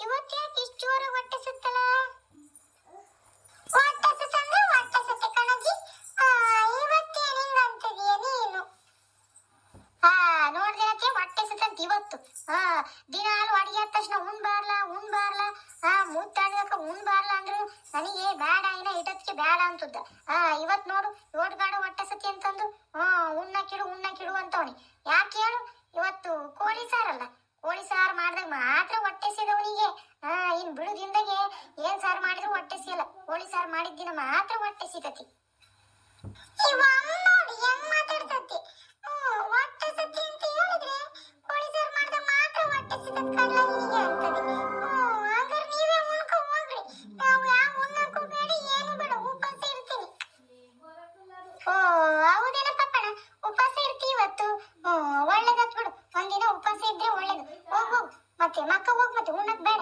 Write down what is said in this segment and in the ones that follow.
ಇವತ್ತ್ಯಾಕೆ ನೀನು? ಹಾ ನೋಡ್ದಿರತ್ತೆ ಹೊಟ್ಟೆ ಸುತ್ತಂತ ಇವತ್ತು. ಆ ದಿನಾಲು ಅಡಿಗೆ ಆದ ತಕ್ಷಣ ಉಣ್ಬಾರ್ಲ ಆ ಹಾ ಮುತ್ತಾಡ್ದಕ್ಕ ಉಣ್ಬಾರ್ಲ ಅಂದ್ರು. ನನಗೆ ಬೇಡ, ಇನ್ನ ಬೇಡ ಅಂತದ್ದ. ಹಾ ಇವತ್ತು ನೋಡು ರೋಡ್ ಹೊಟ್ಟೆ ಸಿಗವನಿಗೆ ಹಾ ಇನ್ ಬಿಡುದಿಂದಾಗೆ ಏನ್ ಸಾರ್ ಮಾಡಿದ್ರು ಹೊಟ್ಟೆ ಸಿಗಲ್ಲ ಹೋಳಿ ಸಾರ್ ಮಾಡಿದ್ದಿನ ಮಾತ್ರ ಹೊಟ್ಟೆ ಸಿಗತಿ ಮಕ್ಕ ಹೋಗ್ ಮತ್ತೆ ಉಣ್ಣಕ್ ಬೇಡ.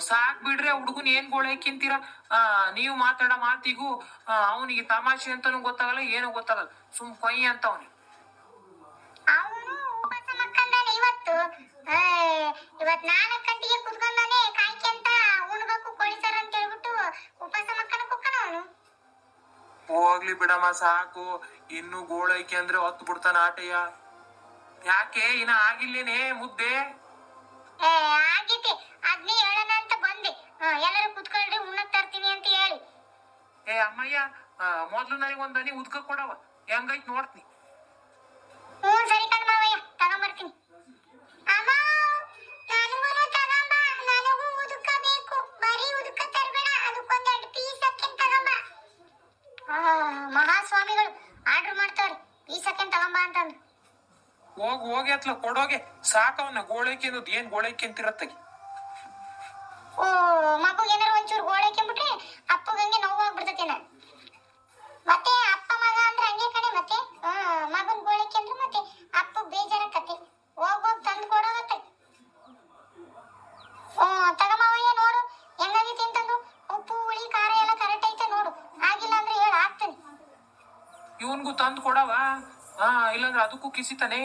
ಸಾಕ್ ಬಿಡ್ರೆ ಹುಡುಗನ್ ಏನ್ ಗೋಳಕ್ಕಿಂತೀರ ಆ ನೀವು ಮಾತಾಡೋ ಮಾತಿಗೂ ಅವನಿಗೆ ತಮಾಷೆ ಅಂತಾನು ಗೊತ್ತಾಗಲ್ಲ ಏನು ಗೊತ್ತಾಗಲ್ಲ. ಸುಮ್ ಕೊಯ್ ಅಂತ ಅವನಿಗೆ. ಇವತ್ತು. ಇವತ್ತು ಗಂಟೆಗೆ ಕಾಯ್ಕೊಂತ ಅಂತ ಅವನು. ಹೋಗ್ಲಿ ಬಿಡಮ್ಮ ಸಾಕು. ಇನ್ನು ಗೋಳೈಕೆ ಅಂದ್ರೆ ಹೊತ್ತು ಬಿಡ್ತಾನ ಆಟಯ್ಯ ಯಾಕೆ? ಇನ್ನ ಆಗಿಲ್ಲೇನೇ ಮುದ್ದೆ. ಮೊದ್ಲು ನನಗೆ ಒಂದ್ ಅನಿ ಉದ್ಕ ಕೊಡವ ಹೆಂಗೈತ್ ನೋಡ್ತೀನಿ. ಮಹಾಸ್ವಾಮಿಗಳು ಆರ್ಡರ್ ಮಾಡ್ತಾರೆ ಹೋಗಿ ಹೋಗಿ ಅತ್ಲ ಕೊಡೋಗೆ. ಸಾಕವನ್ನ ಗೋಳೈಕೆ ಅನ್ನೋದು ಏನ್ ಗೋಳೈಕೆ ಅಂತಿರತ್ತಾಗಿ ಓ ಮಗುಗೆ ಏನಾರ ಒಂಚೂರು ಗೋಳೈಕೆ ಬಿಟ್ರೆ ಅಪ್ಪಗಂಗೆ ನೋವಾಗ್ಬಿಡ್ತೈತಿ. ಇವನ್ಗೂ ತಂದು ಕೊಡವಾ? ಹಾ ಇಲ್ಲಾಂದ್ರೆ ಅದಕ್ಕೂ ಕಿಸಿತಾನೆ